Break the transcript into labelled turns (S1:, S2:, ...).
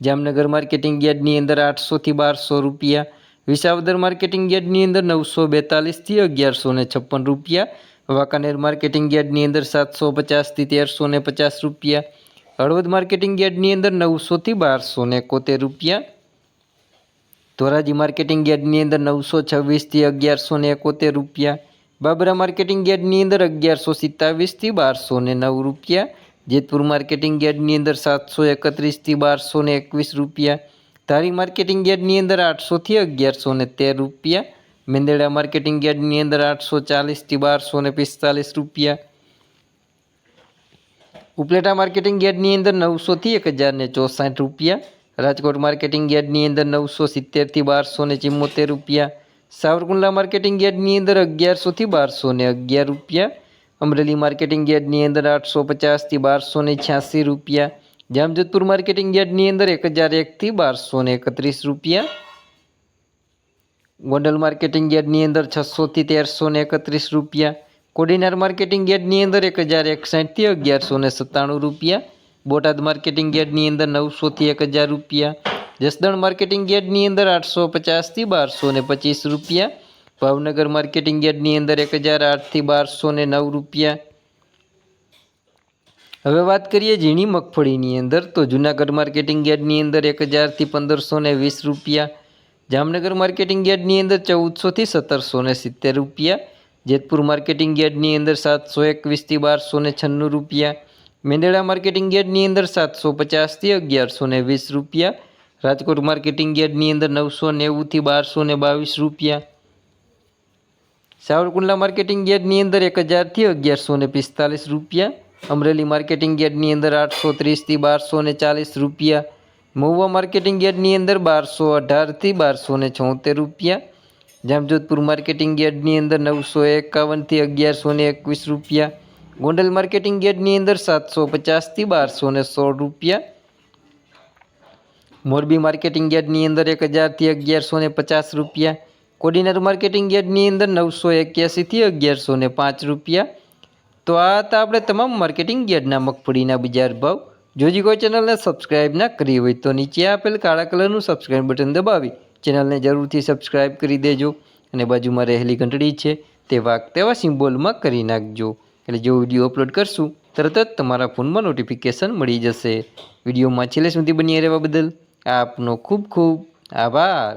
S1: Jamnagar marketing યાર્ડની અંદર આઠસોથી બારસો રૂપિયા વિસાવદર માર્કેટિંગ યાર્ડની અંદર નવસો બેતાલીસથી અગિયારસો ને છપ્પન રૂપિયા વાંકાનેર માર્કેટિંગ યાર્ડની અંદર સાતસો પચાસથી તેરસો ને પચાસ રૂપિયા હળવદ માર્કેટિંગ યાર્ડની અંદર નવસોથી બારસો ને એકોતેર રૂપિયા ધોરાજી માર્કેટિંગ યાર્ડની અંદર નવસો છવ્વીસથી અગિયારસો ને એકોતેર રૂપિયા બાબરા માર્કેટિંગ યાર્ડની અંદર અગિયારસો સિત્તાવીસથી બારસો ને નવ રૂપિયા જેતપુર માર્કેટિંગ યાર્ડની અંદર સાતસો એકત્રીસથી બારસો ને એકવીસ રૂપિયા ધારી માર્કેટિંગ યાર્ડની અંદર આઠસોથી અગિયારસો ને તેર રૂપિયા મેંદેડા માર્કેટિંગ યાર્ડની અંદર આઠસો ચાલીસથી બારસો ને પિસ્તાલીસ રૂપિયા ઉપલેટા માર્કેટિંગ યાર્ડની અંદર નવસોથી એક હજાર ને ચોસાઠ રૂપિયા રાજકોટ માર્કેટિંગ યાર્ડની અંદર નવસો સિત્તેરથી બારસો ને ચિમ્મોતેર રૂપિયા સાવરકુંડલા માર્કેટિંગ યાર્ડની અંદર અગિયારસોથી બારસો ને અગિયાર રૂપિયા અમરેલી માર્કેટિંગ યાર્ડની અંદર આઠસો પચાસથી બારસો ને છ્યાસી રૂપિયા જામજોધપુર માર્કેટિંગ યાર્ડની અંદર એક હજાર એકથી બારસો ને એકત્રીસ રૂપિયા ગોંડલ માર્કેટિંગ યાર્ડની અંદર છસોથી તેરસો ને એકત્રીસ રૂપિયા કોડીનાર માર્કેટિંગ યાર્ડની અંદર એક હજાર એકસાઠથી અગિયારસો ને સત્તાણું રૂપિયા બોટાદ માર્કેટિંગ યાર્ડની અંદર નવસોથી એક હજાર રૂપિયા જસદણ માર્કેટિંગ યાર્ડની અંદર આઠસો પચાસથી બારસો ને પચીસ રૂપિયા ભાવનગર માર્કેટિંગ યાર્ડની અંદર એક હજાર આઠથી બારસો ને નવ રૂપિયા હવે વાત કરીએ ઝીણી મગફળીની અંદર તો જુનાગઢ માર્કેટિંગ યાર્ડની અંદર એક હજારથી પંદરસો ને વીસ રૂપિયા જામનગર માર્કેટિંગ યાર્ડની અંદર ચૌદસોથી સત્તરસો ને સિત્તેર રૂપિયા જેતપુર માર્કેટિંગ યાર્ડની અંદર સાતસો એકવીસથી બારસો ને છન્નું રૂપિયા મેંદેડા માર્કેટિંગ યાર્ડની અંદર સાતસો પચાસથી અગિયારસો ને વીસ રૂપિયા રાજકોટ માર્કેટિંગ યાર્ડની અંદર નવસો નેવુંથી બારસો ને બાવીસ રૂપિયા સાવરકુંડલા માર્કેટિંગ યાર્ડની અંદર એક હજારથી અગિયારસો ને પિસ્તાલીસ રૂપિયા અમરેલી માર્કેટિંગ યાર્ડની અંદર આઠસો ત્રીસથી બારસો ને ચાલીસ રૂપિયા મહુવા માર્કેટિંગ યાર્ડની અંદર બારસો અઢારથી બારસો ને છોતેર રૂપિયા જામજોધપુર માર્કેટિંગ યાર્ડની અંદર નવસો એકાવનથી અગિયારસો ને એકવીસ રૂપિયા ગોંડલ માર્કેટિંગ યાર્ડની અંદર સાતસો પચાસથી બારસો ને સોળ રૂપિયા મોરબી માર્કેટિંગ યાર્ડની અંદર એક હજારથી અગિયારસો ને પચાસ રૂપિયા કોડીનાર માર્કેટિંગ યાર્ડની અંદર નવસો એક્યાસીથી અગિયારસો ને પાંચ રૂપિયા. તો આ હતા આપણે તમામ માર્કેટિંગ યાર્ડના મગફળીના બજાર ભાવ. જો હજી કોઈ ચેનલને સબસ્ક્રાઇબ ના કરી હોય તો નીચે આપેલ કાળા કલરનું સબસ્ક્રાઇબ બટન દબાવી. ચેનલને જરૂરથી સબસ્ક્રાઇબ કરી દેજો અને બાજુમાં રહેલી ઘંટડી છે તે વાગ તેવા સિમ્બોલમાં કરી નાખજો. એટલે જો વીડિયો અપલોડ કરશું, તરત જ તમારા ફોનમાં નોટિફિકેશન મળી જશે. વિડીયોમાં છેલ્લે સુધી બની રહેવા બદલ આપનો ખૂબ ખૂબ આભાર.